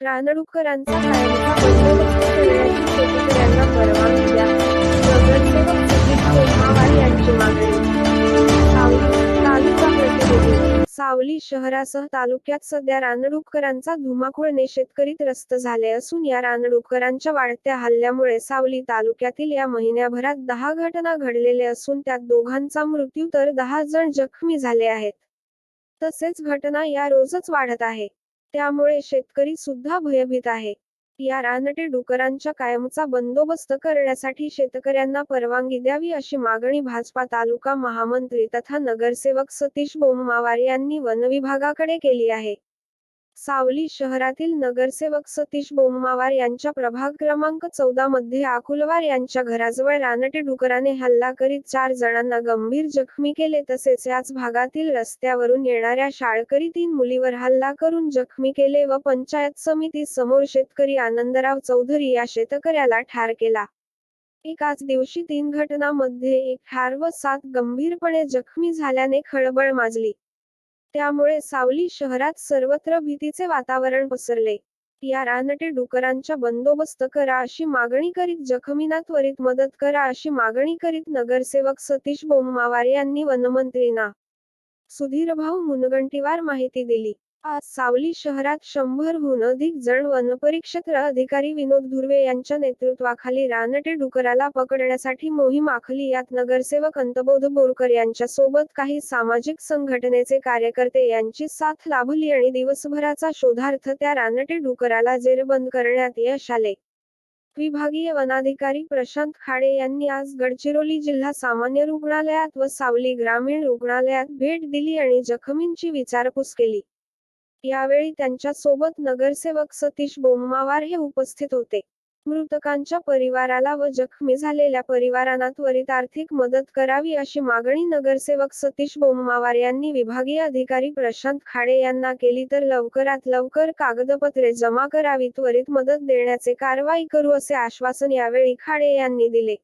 रानडुकरांचा कायमचा बंदोबस्त करण्याची शेतकऱ्यांना परवानगी द्या नगरसेवक सोमावार यांची मागणी सावली तालुका प्रतिनिधी सावली शहरासह तालुक्यात सध्या रानडुकरांचा धुमाकूळने शेतकरी त्रस्त झाले असून या रानडुकरांच्या वाढत्या हल्ल्यामुळे सावली तालुक्यातील या महिन्याभरात दहा घटना घडलेले असून त्यात दोघांचा मृत्यू तर दहा जण जखमी झाले आहेत. तसेच घटना या रोजच वाढत आहे. त्यामुळे शेतकरी सुद्धा भयभीत आहे. या रानटे डुकरांच्या कायमचा बंदोबस्त करण्यासाठी शेतकऱ्यांना परवानगी द्यावी अशी मागणी भाजपा तालुका महामंत्री तथा नगरसेवक सतीश बोममावार यांनी वनविभागाकडे केली आहे. सावली शहरातील नगरसेवक सतीश बोममावार यांच्या प्रभाग क्रमांक चौदा मध्ये आकुलवार यांच्या घराजवळ रानटे डुकराने हल्ला करीत चार जणांना गंभीर जखमी केले. तसेच याच भागातील रस्त्यावरून येणाऱ्या शाळकरी तीन मुलीवर हल्ला करून जखमी केले व पंचायत समिती समोर शेतकरी आनंदराव चौधरी या शेतकऱ्याला ठार केला. एकाच दिवशी तीन घटनांमध्ये एक ठार व सात गंभीरपणे जखमी झाल्याने खळबळ माजली. त्यामुळे सावली शहरात सर्वत्र भीतीचे वातावरण पसरले. या रानटे डुकरांच्या बंदोबस्त करा अशी मागणी करीत जखमींना त्वरित मदत करा अशी मागणी करीत नगरसेवक सतीश बोममावार यांनी वनमंत्रींना. सुधीरभाऊ मुनगंटीवार माहिती दिली. आज सावली शहरात शंभरहून अधिक जण वनपरिक्षेत्र अधिकारी विनोद धुर्वे यांच्या नेतृत्वाखाली रानटे डुकराला पकडण्यासाठी मोहीम आखली. यात नगरसेवक अंतबोध बोरकर यांच्या सोबत काही सामाजिक संघटनेचे कार्यकर्ते यांची साथ लाभली आणि दिवसभराचा शोधार्थ त्या रानटे डुकराला जेरबंद करण्यात यश आले. विभागीय वनाधिकारी प्रशांत खाडे यांनी आज गडचिरोली जिल्हा सामान्य रुग्णालयात व सावली ग्रामीण रुग्णालयात भेट दिली आणि जखमींची विचारपूस केली. यावेळी त्यांच्यासोबत नगरसेवक सतीश बोम्मावार हे उपस्थित होते. मृतकांच्या परिवाराला व जखमी झालेल्या परिवारांना त्वरित आर्थिक मदत करावी अशी मागणी नगरसेवक सतीश बोम्मावार यांनी विभागीय अधिकारी प्रशांत खाडे यांना केली तर लवकरात लवकर कागदपत्रे जमा करावी त्वरित मदत देण्याचे कारवाई करू असे आश्वासन यावेळी खाडे यांनी दिले.